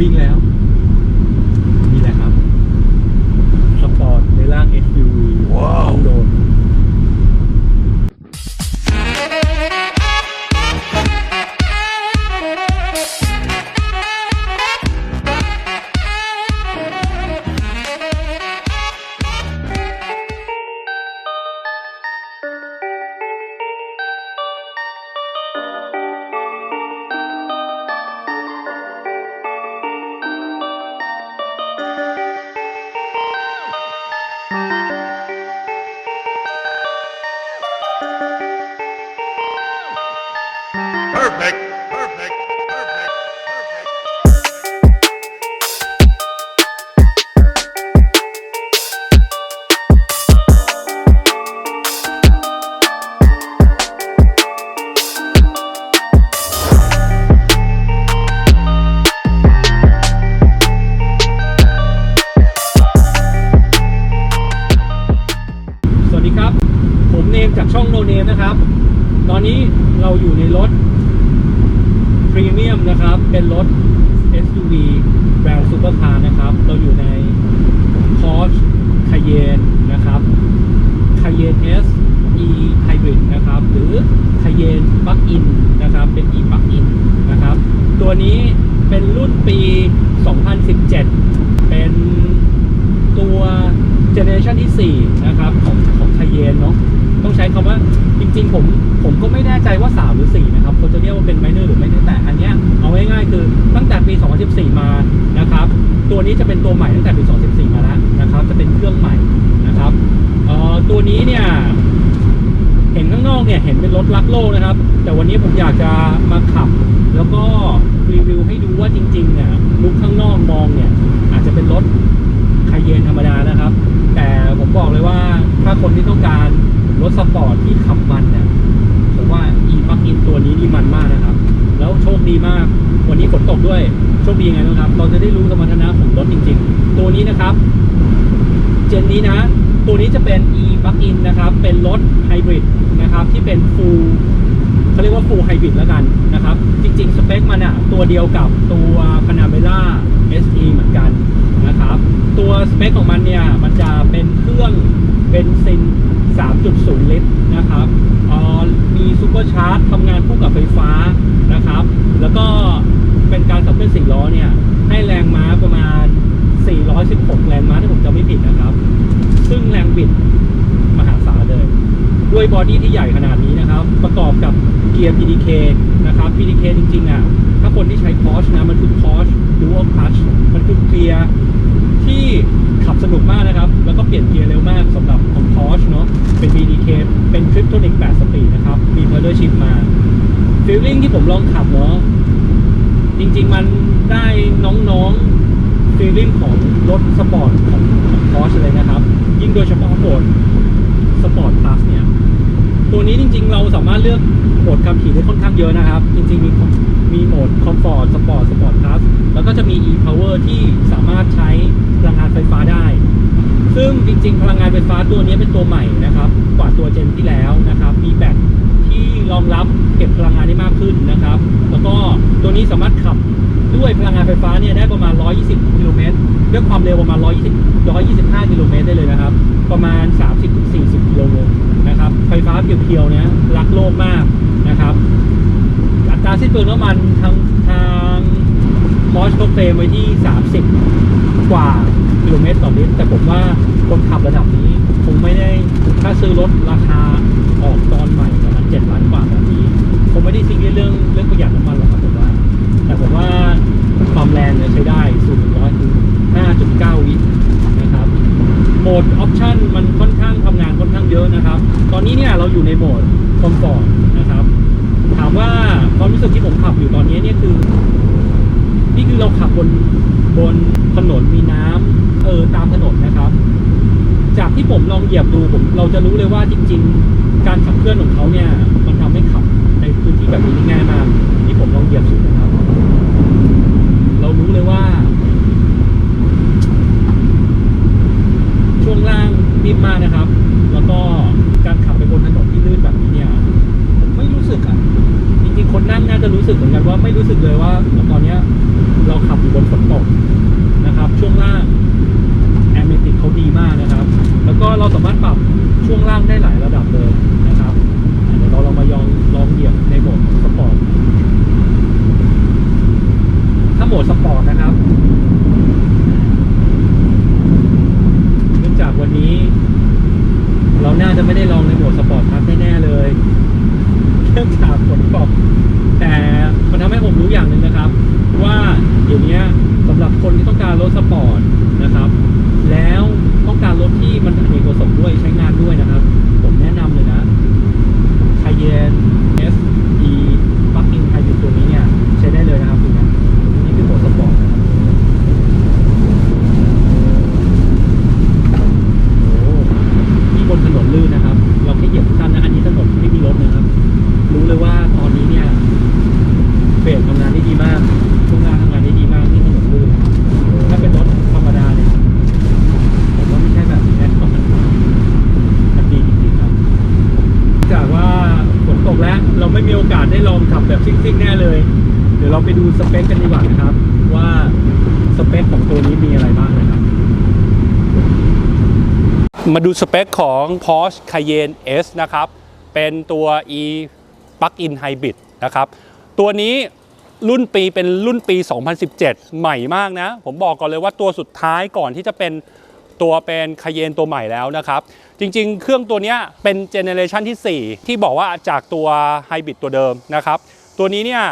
วิ่งแล้ว 7 เป็นตัวเจเนอเรชันที่ 4 นะครับ ของของคาเยนเนาะต้องใช้คำว่าจริงๆ ผมผมก็ไม่แน่ใจว่า 3 หรือ 4 นะครับเขาจะเรียกว่าเป็นไมเนอร์หรือไม่แต่อันเนี้ยเอาง่ายๆ คือตั้งแต่ปี 2014 มานะครับ ตัวนี้จะเป็นตัวใหม่ตั้งแต่ปี 2014 มาแล้วนะครับ จะเป็นเครื่องใหม่นะครับเอ่อตัวนี้เนี่ย เห็นข้างนอกเนี่ยเห็นเป็นรถลักโลกนะครับ แต่วันนี้ผมอยากจะมาขับ แล้วก็รีวิวให้ดูว่าจริงๆเนี่ยลุกข้างนอกมองเนี่ยอาจจะเป็นรถคายเยนธรรมดานะครับ แต่ผมบอกเลยว่าถ้าคนที่ต้องการรถสปอร์ตที่ขับมันเนี่ยผมว่า e p l u g in ตัวนี้นี่มันมากนะครับ แล้วโชคดีมาก วันนี้ฝนตกด้วยโชคดียังไงบ้างครับ เราจะได้รู้สมรรถนะของรถจริง ๆ ตัวนี้นะครับ เจนนี้นะ ตัวนี้จะเป็น e plug-in นะครับ เป็นรถไฮบริดนะครับ ที่เป็น full เขาเรียกว่า full hybrid แล้วกันนะครับ จริง ๆ สเปคมันอะตัวเดียวกับตัว Panamera SE เหมือนกันนะครับ ตัวสเปคของมันเนี่ย มันจะเป็นเครื่องเบนซิน 3.0 ลิตรนะครับออมีซูเปอร์ชาร์จทำงานคู่กับไฟฟ้านะครับ แล้วก็เป็นการขับเคลื่อนสี่ล้อเนี่ย ให้แรงม้าประมาณ 416 แรงม้าถ้าผมจำไม่ผิดนะครับ ซึ่งแรงบิดมหาศาลเลย ด้วยบอดี้ที่ใหญ่ขนาดนี้นะครับ ประกอบกับเกียร์ PDK นะครับ PDK จริงๆอะถ้าคนที่ใช้ Porsche นะ มันคือ Porsche Dual Clutch มันคือเกียร์ที่ขับสนุกมากนะครับ แล้วก็เปลี่ยนเกียร์เร็วมากสำหรับของ Porsche เนาะเป็น PDK เป็น Triptonic 8 สปีดนะครับ มี Pedal Shift มา Feeling ที่ผมลองขับเนาะจริงๆมันได้น้องๆฟีลลิ่งของรถสปอร์ตของของ Porsche เลยนะครับ ยิ่งโดยเฉพาะโหมดสปอร์ตพลัสเนี่ย ตัวนี้จริง ๆ เราสามารถเลือกโหมดขับขี่ได้ค่อนข้างเยอะนะครับ จริง ๆ มีมีโหมดคอมฟอร์ตสปอร์ตสปอร์ตพลัสแล้วก็จะมี e-power ที่สามารถใช้พลังงานไฟฟ้าได้ ซึ่งจริง ๆ พลังงานไฟฟ้าตัวนี้เป็นตัวใหม่นะครับ กว่าตัวเจนที่แล้วนะครับ มีแบต รองรับเก็บพลังงานได้มากขึ้นนะครับ แล้วก็ตัวนี้สามารถขับด้วยพลังงานไฟฟ้าเนี่ยได้ประมาณ 120 กิโลเมตรด้วยความเร็วประมาณ 120 125 กิโลเมตรได้เลยนะครับ ประมาณ 30-40 กิโลนะครับ ไฟฟ้าเพียวๆเนี่ยรักโลกมากนะครับ อัตราสิ้นเปลืองน้ำมันทางทางมอสก็เฟรมไว้ที่ 30 กว่ากิโลเมตรต่อลิตรแต่ผมว่าคนขับระดับนี้คงไม่ได้ถ้าซื้อรถราคาออกตอ ไม่ได้ซีเรียสเรื่องเรื่องประหยัดน้ำมันหรอกครับผมว่า แต่ผมว่าความแรงเนี่ยใช้ได้สูงร้อยคือ5.9 วินะครับ โหมดออปชันมันค่อนข้างทำงานค่อนข้างเยอะนะครับ ตอนนี้เนี่ยเราอยู่ในโหมดคอมฟอร์ตนะครับ ถามว่าความรู้สึกที่ผมขับอยู่ตอนนี้เนี่ยคือ นี่คือเราขับบนบนถนนมีน้ำเออตามถนนนะครับ จากที่ผมลองเหยียบดูผมเราจะรู้เลยว่าจริง ๆ การขับเคลื่อนของเขาเนี่ยมัน แบบนี้ง่ายมากที่ผมลองเหยียบสุดนะครับ เรารู้เลยว่า ช่วงล่างนิ่มมากนะครับ แล้วก็การขับไปบนถนนที่ลื่นแบบนี้เนี่ย ผมไม่รู้สึกอะ จริงๆคน คนนั่งน่าจะรู้สึกเหมือนกันว่าไม่รู้สึกเลยว่าตอนเนี้ยเราขับอยู่บนฝนตกนะครับ ช่วงล่างแอร์เมติกเขาดีมากนะครับ แล้วก็เราสามารถปรับช่วงล่างได้หลายระดับเลยนะครับอะเดี๋ยวเราลองมาลองลองเหยียบในโหมดสปอร์ตถ้าโหมดสปอร์ตนะครับ เนื่องจากวันนี้ เราน่าจะไม่ได้ลองในโหมดสปอร์ตครับแน่ๆเลย เรื่องจา กฝนตกแต่มันทำให้ผมรู้อย่างหนึ่งนะครับ ว่าเดี๋ยวนี้สำหรับคนที่ต้องการรถสปอร์ตนะครับ แล้วต้องการรถที่มันอเนกประสงค์ด้วยใช้งานด้วยนะครับ ผมแนะนำเลยนะ Cayenne SE Plug-in Hybrid ตัวนี้เนี่ยใช้ได้เลยนะครับดูนะนี่คือโหมดสปอร์ตนะครับโอ้นี่บนถนนลื่นนะครับ เราแค่เหยียบสั้นนะอันนี้ถนนไม่มีรถนะครับ รู้เลยว่าตอนนี้เนี่ยเบรกทำงานได้ดีมากช่วงล่างทำงานได้ดีมากนี่ถนนลื่นถ้าเป็นรถธรรมดาเนี่ยผมว่าไม่ใช่แบบนี้แน่นอนมันดีจริงๆครับจากว่าฝนตกแล้ว เราไม่มี ต้องขับแบบซิ่งๆแน่เลย เดี๋ยวเราไปดูสเปคกันดีกว่านะครับ ว่าสเปคของตัวนี้มีอะไรบ้างนะครับ มาดูสเปคของ Porsche Cayenne S นะครับ เป็นตัว e Plug-in Hybrid นะครับ ตัวนี้รุ่นปีเป็นรุ่นปี 2017 ใหม่มากนะ ผมบอกก่อนเลยว่าตัวสุดท้ายก่อนที่จะเป็น ตัวเป็น Cayenne ตัวใหม่แล้วนะครับ จริงๆ เครื่องตัวนี้เป็นเจเนเรชันที่ 4 ที่บอกว่าจากตัว Hybrid ตัวเดิมนะครับ ตัวนี้เนี่ย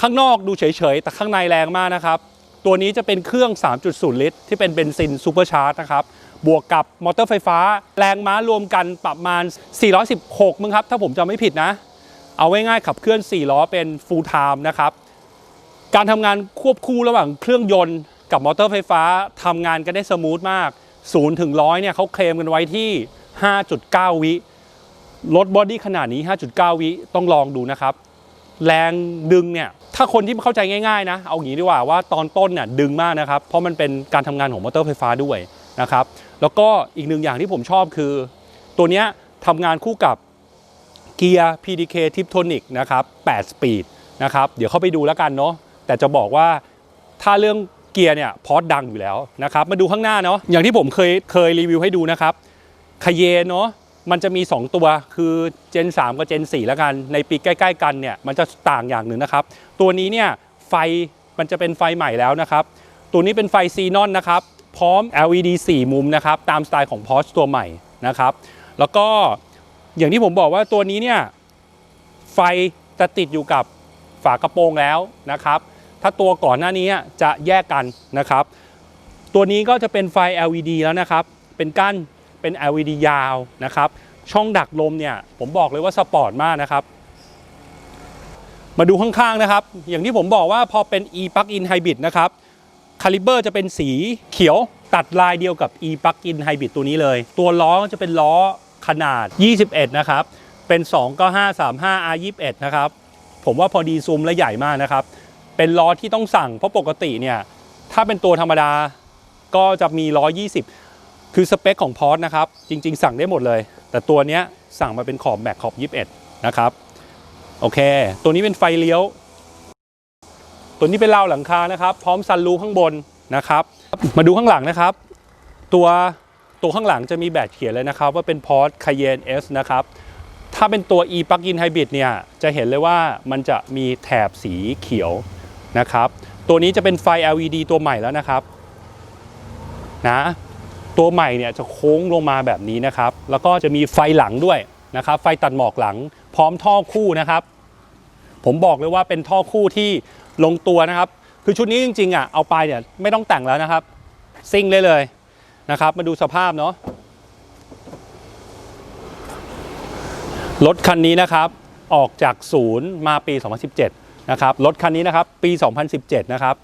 ข้างนอกดูเฉยๆ แต่ข้างในแรงมากนะครับ ตัวนี้จะเป็นเครื่อง 3.0 ลิตร ที่เป็นเบนซินซูเปอร์ชาร์จนะครับ บวกกับมอเตอร์ไฟฟ้า แรงม้ารวมกันประมาณ 416 มึงครับ ถ้าผมจำไม่ผิดนะ เอาไว้ง่ายๆขับเคลื่อน 4 ล้อเป็น full time นะครับ การทำงานควบคู่ระหว่างเครื่องยนต์ กับมอเตอร์ไฟฟ้าทำงานกันได้สมูทมาก 0 ถึง100เนี่ยเขาเคลมกันไว้ที่ 5.9 วิรถบอดี้ขนาดนี้ 5.9 วิต้องลองดูนะครับ แรงดึงเนี่ยถ้าคนที่เข้าใจง่ายๆนะ เอางี้ดีกว่าว่าตอนต้นเนี่ยดึงมากนะครับ เพราะมันเป็นการทำงานของมอเตอร์ไฟฟ้าด้วยนะครับ แล้วก็อีกหนึ่งอย่างที่ผมชอบคือ ตัวเนี้ยทำงานคู่กับเกียร์ PDK t i p t o n i c นะครับ8สปีดนะครับ เดี๋ยวเข้าไปดูแล้วกันเนาะแต่จะบอกว่าถ้าเรื่อง เกียร์เนี่ยพอร์ตดังอยู่แล้วนะครับมาดูข้างหน้าเนาะอย่างที่ผมเคยเคยรีวิวให้ดูนะครับคเยเนาะมันจะมี 2 ตัวคือ Gen 3 กับ Gen 4 แล้วกัน ในปีใกล้ๆ กันเนี่ยมันจะต่างอย่างหนึ่งนะครับ ตัวนี้เนี่ยไฟมันจะเป็นไฟใหม่แล้วนะครับ ตัวนี้เป็นไฟซีนอนนะครับ พร้อม LED 4 มุมนะครับ ตามสไตล์ของ Porsche ตัวใหม่นะครับ แล้วก็อย่างที่ผมบอกว่าตัวนี้เนี่ยไฟจะติดอยู่กับฝากระโปรงแล้วนะครับ ถ้าตัวก่อนหน้านี้จะแยกกันนะครับ ตัวนี้ก็จะเป็นไฟ LED แล้วนะครับ เป็นก้านเป็น LED ยาวนะครับ ช่องดักลมเนี่ยผมบอกเลยว่าสปอร์ตมากนะครับ มาดูข้างๆนะครับ อย่างที่ผมบอกว่าพอเป็น e plug-in hybrid นะครับคาลิเบอร์จะเป็นสีเขียวตัดลายเดียวกับ e plug-in hybrid ตัวนี้เลย ตัวล้อจะเป็นล้อขนาด 21 นะครับ เป็น 29535 R21 นะครับ ผมว่าพอดีซูมและใหญ่มากนะครับ เป็นล้อที่ต้องสั่ง เพราะปกติเนี่ยถ้าเป็นตัวธรรมดาก็จะมี 120 คือสเปคของพอร์ตนะครับ จริง ๆ สั่งได้หมดเลย แต่ตัวเนี้ยสั่งมาเป็นขอบแม็กขอบ 21 นะครับ โอเค ตัวนี้เป็นไฟเลี้ยว ตัวนี้เป็นราวหลังคานะครับ พร้อมซันรูข้างบนนะครับ มาดูข้างหลังนะครับ ตัวตัวข้างหลังจะมีแบตเขียนเลยนะครับ ว่าเป็น Porsche Cayenne S นะครับ ถ้าเป็นตัว e plug-in hybrid เนี่ยจะเห็นเลยว่ามันจะมีแถบสีเขียว นะครับ ตัวนี้จะเป็นไฟ LED ตัวใหม่แล้วนะครับนะตัวใหม่เนี่ยจะโค้งลงมาแบบนี้นะครับ แล้วก็จะมีไฟหลังด้วยนะครับ ไฟตัดหมอกหลัง พร้อมท่อคู่นะครับ ผมบอกเลยว่าเป็นท่อคู่ที่ลงตัวนะครับ คือชุดนี้จริงๆอะเอาไปเนี่ยไม่ต้องแต่งแล้วนะครับ ซิ่งเลยเลยนะครับ มาดูสภาพเนาะรถคันนี้นะครับ ออกจากศูนย์มาปี 2017 นะครับรถคันนี้นะครับปี 2017 นะครับ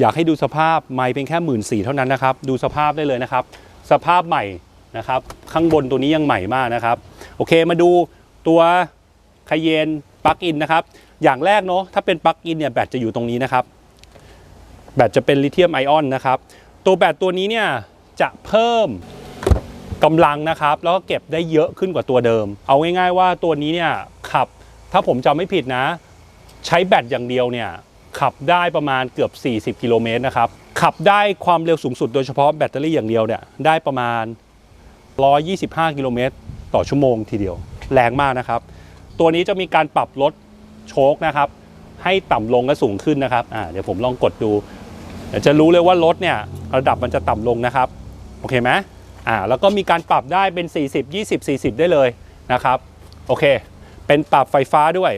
อยากให้ดูสภาพไม่เพียงแค่หมื่นสี่เท่านั้นนะครับ ดูสภาพได้เลยนะครับ สภาพใหม่นะครับข้างบนตัวนี้ยังใหม่มากนะครับ โอเคมาดูตัวคาเยนปลั๊กอินนะครับ อย่างแรกเนาะถ้าเป็นปลั๊กอินเนี่ยแบตจะอยู่ตรงนี้นะครับ แบตจะเป็นลิเธียมไอออนนะครับ ตัวแบตตัวนี้เนี่ยจะเพิ่มกำลังนะครับ แล้วก็เก็บได้เยอะขึ้นกว่าตัวเดิม เอาง่ายๆว่าตัวนี้เนี่ยขับ ถ้าผมจำไม่ผิดนะ ใช้แบตอย่างเดียวเนี่ยขับได้ประมาณเกือบ 40 กิโลเมตรนะครับ ขับได้ความเร็วสูงสุดโดยเฉพาะแบตเตอรี่อย่างเดียวเนี่ยได้ประมาณ 125 กิโลเมตรต่อชั่วโมงทีเดียว แรงมากนะครับ ตัวนี้จะมีการปรับลดโชคนะครับ ให้ต่ำลงและสูงขึ้นนะครับอ่าเดี๋ยวผมลองกดดูเดี๋ยวจะรู้เลยว่ารถเนี่ยระดับมันจะต่ำลงนะครับโอเคไหมอ่าแล้วก็มีการปรับได้เป็น 40 20 40 ได้เลยนะครับโอเค เป็นปรับไฟฟ้าด้วย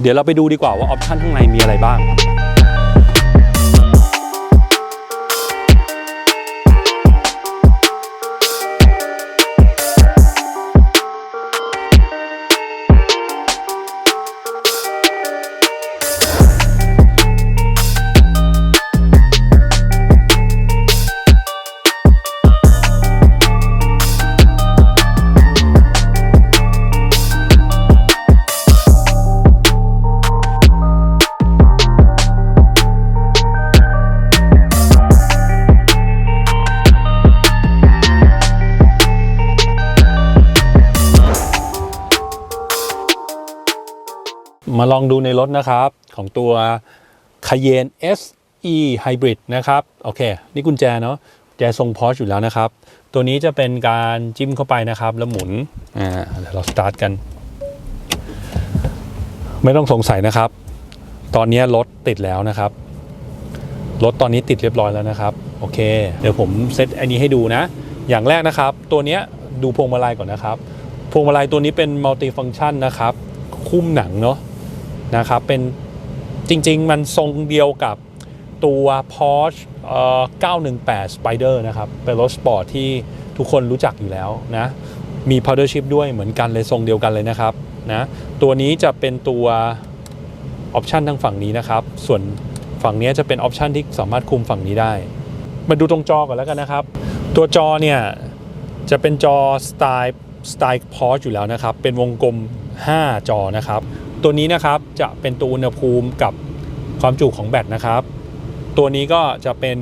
เดี๋ยวเราไปดูดีกว่าว่าออปชันข้างในมีอะไรบ้าง มาลองดูในรถนะครับ ของตัว Cayenne SE Hybrid นะครับ โอเค นี่กุญแจเนาะแจทรงพอชอยู่แล้วนะครับ ตัวนี้จะเป็นการจิ้มเข้าไปนะครับ แล้วหมุนอ่าเดี๋ยวเราสตาร์ทกัน ไม่ต้องสงสัยนะครับ ตอนนี้รถติดแล้วนะครับรถตอนนี้ติดเรียบร้อยแล้วนะครับ โอเค เดี๋ยวผมเซตอันนี้ให้ดูนะ อย่างแรกนะครับ ตัวนี้ดูพวงมาลัยก่อนนะครับ พวงมาลัยตัวนี้เป็นมัลติฟัง c t ชันนะครับ คุ้มหนังเนาะ นะครับเป็นจริง ๆ มันทรงเดียวกับตัว Porsche เอ่อ918 Spider นะครับ เป็นรถสปอร์ตที่ทุกคนรู้จักอยู่แล้วนะ มี powder chip ด้วยเหมือนกันเลยทรงเดียวกันเลยนะครับนะตัวนี้จะเป็นตัวออปชันทางฝั่งนี้นะครับ ส่วนฝั่งนี้จะเป็นออปชันที่สามารถคุมฝั่งนี้ได้ มาดูตรงจอก่อนแล้วกันนะครับ ตัวจอเนี่ย จะเป็นจอสไตล์สไตล์พออยู่แล้วนะครับ เป็นวงกลม 5 จอนะครับ ตัวนี้นะครับจะเป็นตัวอุณหภูมิกับความจุของแบตนะครับ ตัวนี้ก็จะเป็น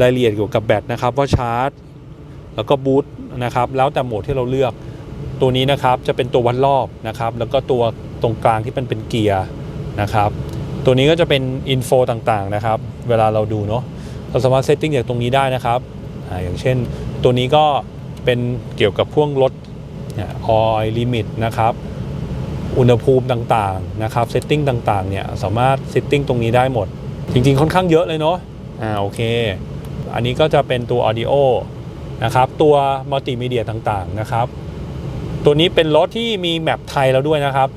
รายละเอียดเกี่ยวกับแบตนะครับว่าชาร์จ แล้วก็บูตนะครับ แล้วแต่โหมดที่เราเลือก ตัวนี้นะครับจะเป็นตัววัดรอบนะครับ แล้วก็ตัวตรงกลางที่เป็นเป็นเกียร์นะครับ ตัวนี้ก็จะเป็นอินโฟต่างๆนะครับ เวลาเราดูเนาะเราสามารถเซตติ้งจากตรงนี้ได้นะครับออย่างเช่น ตัวนี้ก็เป็นเกี่ยวกับพ่วกรถออยลิมิตนะครับ อุณหภูมิต่างๆนะครับเซตติ้งต่างๆเนี่ยสามารถเซตติ้งตรงนี้ได้หมด จริงๆค่อนข้างเยอะเลยเนาะอ่าโอเค อันนี้ก็จะเป็นตัว Audio นะครับตัวมัลติมีเดียต่างๆนะครับตัวนี้เป็นรถที่มีแมปไทยแล้วด้วยนะครับ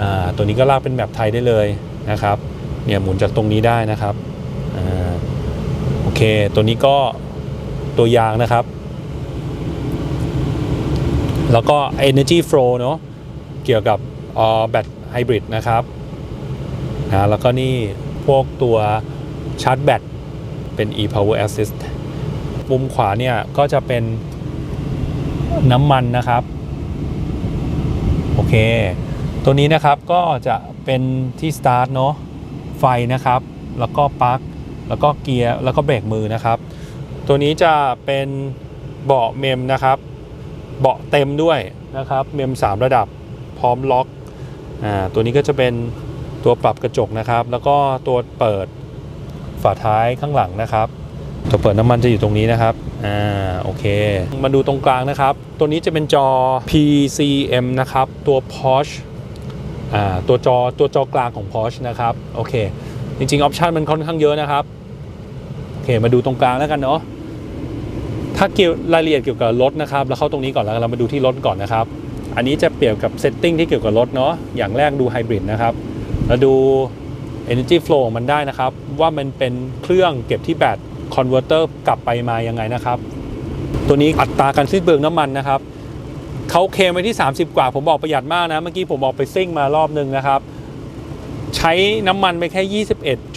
อ่าตัวนี้ก็ลากเป็นแมปไทยได้เลยนะครับเนี่ยหมุนจากตรงนี้ได้นะครับอ่าโอเค ตัวนี้ก็ตัวยางนะครับ แล้วก็ Energy Flow เนอะ เกี่ยวกับแบตไฮบริดนะครับนะแล้วก็นี่พวกตัวชาร์จแบตเป็น e-power assist มุมขวาเนี่ยก็จะเป็นน้ำมันนะครับ โอเค ตัวนี้นะครับก็จะเป็นที่สตาร์ทเนาะไฟนะครับ แล้วก็ปลั๊กแล้วก็เกียร์แล้วก็เบรกมือนะครับ ตัวนี้จะเป็นเบาะเมมนะครับ เบาะเต็มด้วยนะครับ เมม 3 ระดับ พร้อมล็อกอ่าตัวนี้ก็จะเป็นตัวปรับกระจกนะครับ แล้วก็ตัวเปิดฝาท้ายข้างหลังนะครับ ตัวเปิดน้ำมันจะอยู่ตรงนี้นะครับอ่าโอเค มาดูตรงกลางนะครับ ตัวนี้จะเป็นจอ PCM นะครับ ตัว Porsche อ่าตัวจอตัวจอกลางของ Porsche นะครับโอเค จริงๆออปชันมันค่อนข้างเยอะนะครับโอเคมาดูตรงกลางแล้วกันเนาะถ้าเกี่ยวรายละเอียดเกี่ยวกับรถนะครับ เราเข้าตรงนี้ก่อนแล้วเรามาดูที่รถก่อนนะครับ อันนี้จะเปรียบกับเซตติ้งที่เกี่ยวกับรถเนาะอย่างแรกดูไฮบริดนะครับแล้วดู Energy Flow มันได้นะครับ ว่ามันเป็นเครื่องเก็บที่แบตคอนเวอร์เตอร์กลับไปมายังไงนะครับ ตัวนี้อัตราการสิ้นเปลืองน้ำมันนะครับเขาเคมไว้ที่ 30 กว่า ผมบอกประหยัดมากนะ เมื่อกี้ผมออกไปซิ่งมารอบนึงนะครับ ใช้น้ำมันไปแค่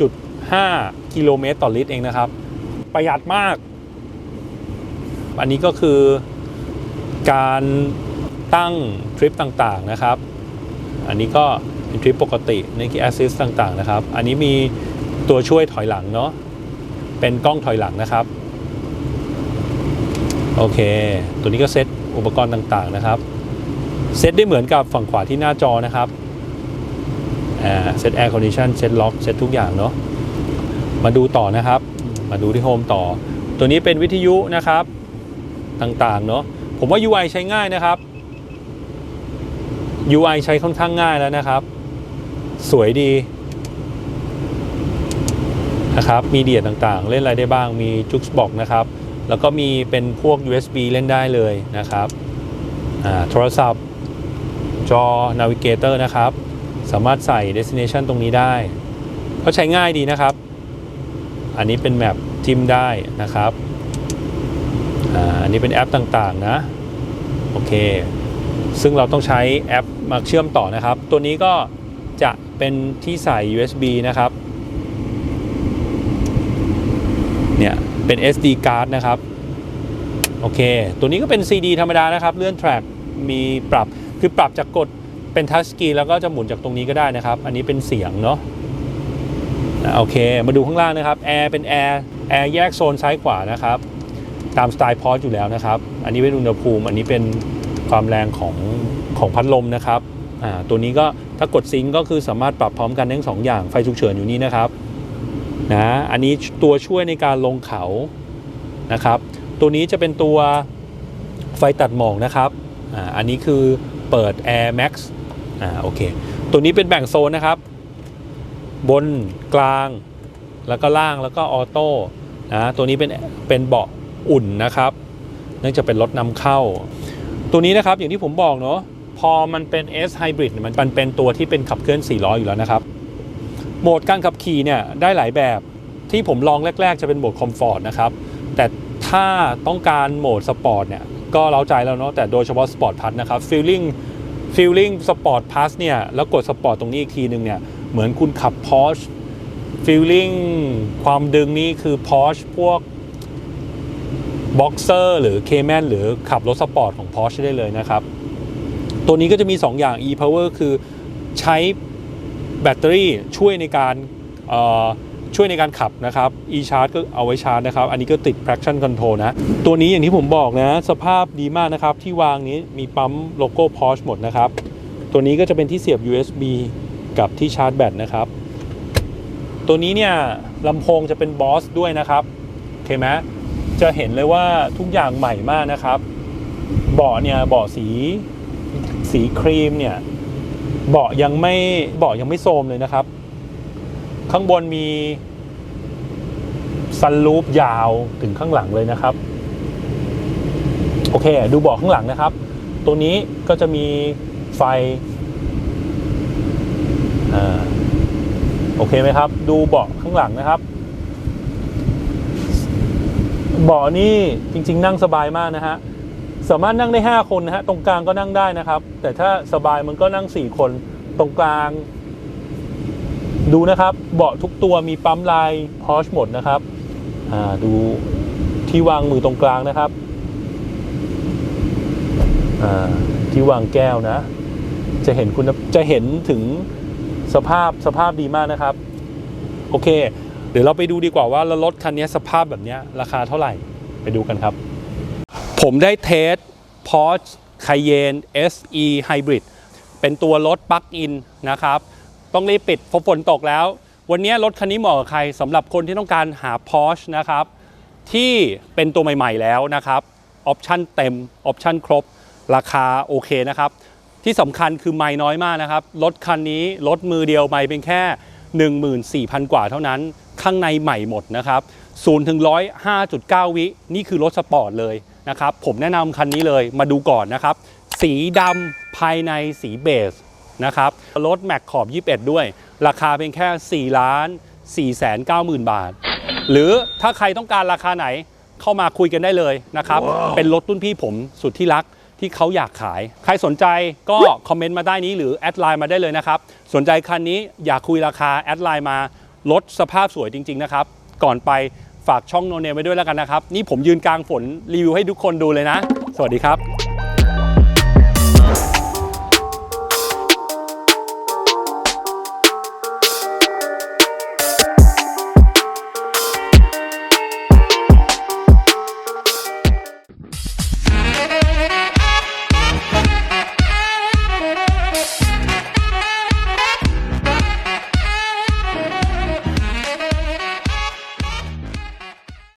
21.5 กิโลเมตรต่อลิตรเองนะครับ ประหยัดมาก อันนี้ก็คือการ ตั้งทริปต่างๆนะครับ อันนี้ก็เป็นทริปปกติในกีแอสซิสต่างๆนะครับ อันนี้มีตัวช่วยถอยหลังเนาะเป็นกล้องถอยหลังนะครับ โอเค ตัวนี้ก็เซตอุปกรณ์ต่างๆนะครับ เซตได้เหมือนกับฝั่งขวาที่หน้าจอนะครับเซตแอร์คอนดิชันเซตล็อกเซตทุกอย่างเนาะมาดูต่อนะครับ มาดูที่โฮมต่อ ตัวนี้เป็นวิทยุนะครับต่างๆเนาะผมว่า UI ใช้ง่ายนะครับ UI ใช้ค่อนข้างง่ายแล้วนะครับ สวยดีนะครับ มีเดียต่างๆ เล่นอะไรได้บ้าง มีจุกบอกนะครับ แล้วก็มีเป็นพวก USB เล่นได้เลยนะครับ โทรศัพท์ จอ Navigator นะครับ สามารถใส่ Destination ตรงนี้ได้ ก็ใช้ง่ายดีนะครับ อันนี้เป็นแมปจิ้มได้นะครับออันนี้เป็นแอปต่างๆนะ โอเค ซึ่งเราต้องใช้แอปมาเชื่อมต่อนะครับ ตัวนี้ก็จะเป็นที่ใส่ USB นะครับ เนี่ย เป็น SD card นะครับ โอเค ตัวนี้ก็เป็น CD ธรรมดานะครับ เลื่อน track มีปรับ คือปรับจากกดเป็นทัชสกรีนแล้วก็จะหมุนจากตรงนี้ก็ได้นะครับ อันนี้เป็นเสียงเนาะโอเค มาดูข้างล่างนะครับ แอร์เป็นแอร์ แอร์แยกโซนซ้ายขวานะครับ ตามสไตล์พอสอยู่แล้วนะครับ อันนี้เป็นอุณหภูมิ อันนี้เป็น ความแรงของของพัดลมนะครับตัวนี้ก็ถ้ากดซิงก็คือสามารถปรับพร้อมกันทั้งสองอย่างไฟฉุกเฉินอยู่นี่นะครับนะอันนี้ตัวช่วยในการลงเขานะครับ ตัวนี้จะเป็นตัวไฟตัดหมอกนะครับออันนี้คือเปิด Air Max อ่าโอเค ตัวนี้เป็นแบ่งโซนนะครับ บนกลางแล้วก็ล่างแล้วก็ออโต้นะตัวนี้เป็นเป็นเบาะอุ่นนะครับ เนื่องจากเป็นรถนำเข้า ตัวนี้นะครับอย่างที่ผมบอกเนาะพอมันเป็น S Hybrid มันเป็นตัวที่เป็นขับเคลื่อน 4 ล้ออยู่แล้วนะครับ โหมดการขับขี่เนี่ยได้หลายแบบที่ผมลองแรก ๆ จะเป็นโหมดคอมฟอร์ตนะครับ แต่ถ้าต้องการโหมดสปอร์ตเนี่ยก็เล้าใจแล้วเนาะแต่โดยเฉพาะสปอร์ตพัทนะครับฟีลลิ่งฟีลลิ่งสปอร์ตพัสเนี่ยแล้วกดสปอร์ตตรงนี้อีกทีนึงเนี่ยเหมือนคุณขับพอชฟีลลิ่งความดึงนี่คือพอชพวก บ็อกเซอร์หรือเคแมนหรือขับรถสปอร์ตของ Porsche ได้เลยนะครับ ตัวนี้ก็จะมี 2 อย่าง e-power คือใช้แบตเตอรี่ช่วยในการช่วยในการขับนะครับ e-charge ก็เอาไว้ชาร์จนะครับ อันนี้ก็ติด traction control นะ ตัวนี้อย่างที่ผมบอกนะ สภาพดีมากนะครับ ที่วางนี้มีปั๊มโลโก้ Porsche หมดนะครับ ตัวนี้ก็จะเป็นที่เสียบ USB กับที่ชาร์จแบตนะครับ ตัวนี้เนี่ยลำโพงจะเป็น Boss ด้วยนะครับโอเคไหม จะเห็นเลยว่าทุกอย่างใหม่มากนะครับ เบาะเนี่ยเบาะสีสีครีมเนี่ยเบาะยังไม่เบาะยังไม่โทรมเลยนะครับ ข้างบนมีซันรูปยาวถึงข้างหลังเลยนะครับ โอเค ดูเบาะข้างหลังนะครับ ตัวนี้ก็จะมีไฟอโอเคไหมครับ ดูเบาะข้างหลังนะครับ เบาะนี่จริง ๆ นั่งสบายมากนะฮะสามารถนั่งได้ 5 คนนะฮะตรงกลางก็นั่งได้นะครับ แต่ถ้าสบายมันก็นั่ง 4 คนตรงกลาง ดูนะครับเบาะทุกตัวมีปั๊มลายพอชหมดนะครับอ่าดูที่วางมือตรงกลางนะครับอ่าที่วางแก้วนะ จะเห็นคุณจะเห็นถึงสภาพสภาพดีมากนะครับ โอเค เดี๋ยวเราไปดูดีกว่าว่าแล้วรถคันนี้สภาพแบบนี้ราคาเท่าไหร่ไปดูกันครับ ผมได้เทส Porsche Cayenne SE Hybrid เป็นตัวรถปลั๊กอินนะครับ ต้องรีบปิดเพราะฝนตกแล้ว วันนี้รถคันนี้เหมาะกับใครสำหรับคนที่ต้องการหา Porsche นะครับที่เป็นตัวใหม่ ๆ แล้วนะครับออปชั่นเต็มออปชั่นครบ ราคาโอเคนะครับ ที่สำคัญคือไม่น้อยมากนะครับ รถคันนี้รถมือเดียวไม่เป็นแค่ 14,000 กว่าเท่านั้น ข้างในใหม่หมดนะครับ0ถึง100 5.9 วิ นี่คือรถสปอร์ตเลยนะครับ ผมแนะนำคันนี้เลยมาดูก่อนนะครับ สีดำภายในสีเบสนะครับ รถแม็กขอบ 21 ด้วย ราคาเป็นแค่ 4 ล้าน4แสน9หมื่นบาท หรือถ้าใครต้องการราคาไหนเข้ามาคุยกันได้เลยนะครับเป็นรถรุ่นพี่ผมสุดที่รัก ที่เขาอยากขาย ใครสนใจก็คอมเมนต์มาได้นี้หรือแอดไลน์มาได้เลยนะครับ สนใจคันนี้อยากคุยราคาแอดไลน์มารถสภาพสวยจริง ๆ นะครับ ก่อนไปฝากช่องโนเนมไว้ด้วยแล้วกันนะครับ นี่ผมยืนกลางฝนรีวิวให้ทุกคนดูเลยนะ สวัสดีครับ